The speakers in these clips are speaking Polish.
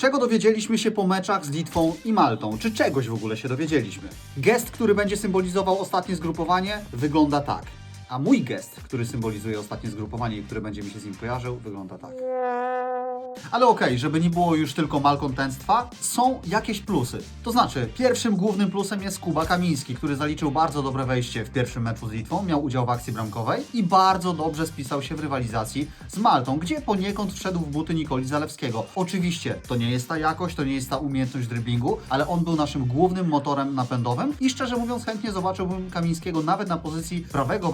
Czego dowiedzieliśmy się po meczach z Litwą i Maltą? Czy czegoś w ogóle się dowiedzieliśmy? Gest, który będzie symbolizował ostatnie zgrupowanie, wygląda tak. A mój gest, który symbolizuje ostatnie zgrupowanie i który będzie mi się z nim kojarzył, wygląda tak. Ale okej, żeby nie było już tylko malkontentstwa, są jakieś plusy. To znaczy, pierwszym głównym plusem jest Kuba Kamiński, który zaliczył bardzo dobre wejście w pierwszym meczu z Litwą, miał udział w akcji bramkowej i bardzo dobrze spisał się w rywalizacji z Maltą, gdzie poniekąd wszedł w buty Nikoli Zalewskiego. Oczywiście, to nie jest ta jakość, to nie jest ta umiejętność driblingu, ale on był naszym głównym motorem napędowym i szczerze mówiąc chętnie zobaczyłbym Kamińskiego nawet na pozycji prawego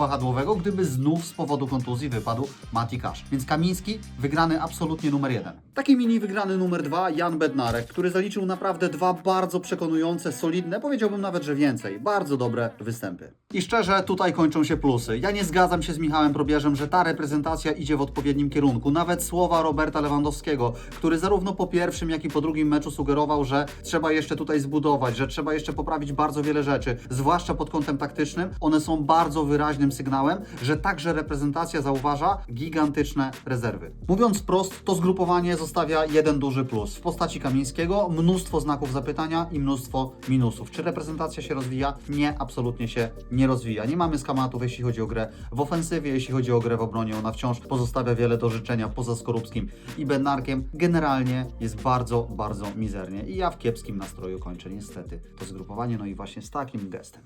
gdyby znów z powodu kontuzji wypadł Mati Kasz. Więc Kamiński wygrany absolutnie numer jeden. Taki mini wygrany numer dwa Jan Bednarek, który zaliczył naprawdę dwa bardzo przekonujące, solidne, powiedziałbym nawet, że więcej, bardzo dobre występy. I szczerze, tutaj kończą się plusy. Ja nie zgadzam się z Michałem Probierzem, że ta reprezentacja idzie w odpowiednim kierunku. Nawet słowa Roberta Lewandowskiego, który zarówno po pierwszym, jak i po drugim meczu sugerował, że trzeba jeszcze tutaj zbudować, że trzeba jeszcze poprawić bardzo wiele rzeczy, zwłaszcza pod kątem taktycznym, one są bardzo wyraźnym sygnałem, że także reprezentacja zauważa gigantyczne rezerwy. Mówiąc wprost, to zgrupowanie zostawia jeden duży plus w postaci Kamińskiego, mnóstwo znaków zapytania i mnóstwo minusów. Czy reprezentacja się rozwija? Nie, absolutnie się nie rozwija. Nie mamy skamatów, jeśli chodzi o grę w ofensywie, jeśli chodzi o grę w obronie. Ona wciąż pozostawia wiele do życzenia poza Skorupskim i Bednarkiem. Generalnie jest bardzo, bardzo mizernie i ja w kiepskim nastroju kończę niestety to zgrupowanie, no i właśnie z takim gestem.